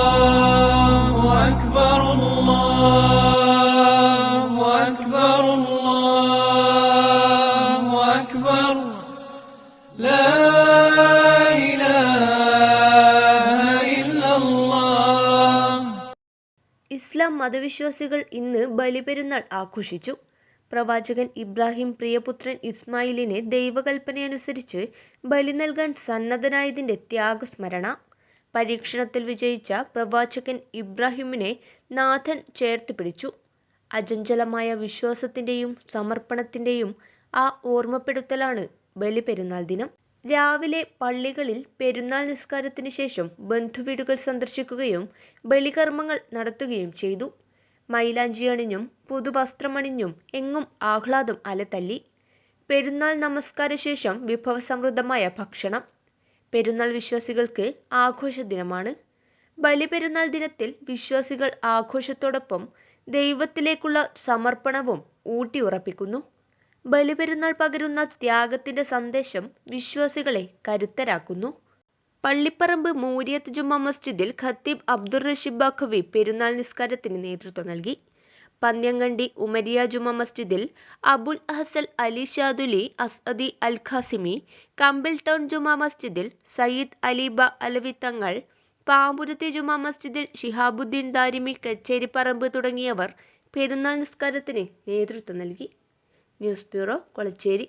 الله أكبر الله أكبر الله أكبر لا إله إلا الله ഇസ്ലാം മതവിശ്വാസികൾ ഇന്ന് ബലിപെരുന്നാൾ ആഘോഷിച്ചു പ്രവാചകൻ ഇബ്രാഹിം പ്രിയപുത്രൻ ഇസ്മായിലിന് ദൈവകൽപ്പനയനുസരിച്ച് ബലി നൽകാൻ സന്നദ്ധനായതിന്റെ ത്യാഗസ്മരണ പരീക്ഷണത്തിൽ വിജയിച്ച പ്രവാചകൻ ഇബ്രാഹിമിനെ നാഥൻ ചേർത്ത് പിടിച്ചു. അചഞ്ചലമായ വിശ്വാസത്തിന്റെയും സമർപ്പണത്തിന്റെയും ആ ഓർമ്മപ്പെടുത്തലാണ് ബലിപെരുന്നാൾ ദിനം. രാവിലെ പള്ളികളിൽ പെരുന്നാൾ നിസ്കാരത്തിന് ശേഷം ബന്ധുവീടുകൾ സന്ദർശിക്കുകയും ബലികർമ്മങ്ങൾ നടത്തുകയും ചെയ്തു. മൈലാഞ്ചി അണിഞ്ഞും പുതുവസ്ത്രമണിഞ്ഞും എങ്ങും ആഹ്ലാദം അലതല്ലി. പെരുന്നാൾ നമസ്കാര ശേഷം വിഭവസമൃദ്ധമായ ഭക്ഷണം. പെരുന്നാൾ വിശ്വാസികൾക്ക് ആഘോഷ ദിനമാണ് ബലിപെരുന്നാൾ ദിനത്തിൽ വിശ്വാസികൾ ആഘോഷത്തോടൊപ്പം ദൈവത്തിലേക്കുള്ള സമർപ്പണവും ഊട്ടിയുറപ്പിക്കുന്നു. ബലിപെരുന്നാൾ പകരുന്ന ത്യാഗത്തിന്റെ സന്ദേശം വിശ്വാസികളെ കരുത്തരാക്കുന്നു. പള്ളിപ്പറമ്പ് മൂരിയത്ത് ജുമാ മസ്ജിദിൽ ഖത്തീബ് അബ്ദുർ റഷീദ് ബാഖവി പെരുന്നാൾ നിസ്കാരത്തിന് നേതൃത്വം നൽകി. പന്ന്യങ്കണ്ടി ഉമരിയ ജുമാ മസ്ജിദിൽ അബുൽ അഹസൽ അലി ഷാദുലി അസ്അദി അൽ ഖാസിമി കമ്പിൽ ടൗൺ ജുമാ മസ്ജിദിൽ സയ്യിദ് അലീബ അലവി തങ്ങൾ പാമ്പുരത്തി ജുമാ മസ്ജിദിൽ ഷിഹാബുദ്ദീൻ ദാരിമി കച്ചേരിപ്പറമ്പ് തുടങ്ങിയവർ പെരുന്നാൾ നിസ്കാരത്തിന് നേതൃത്വം നൽകി. News bureau Kolachery.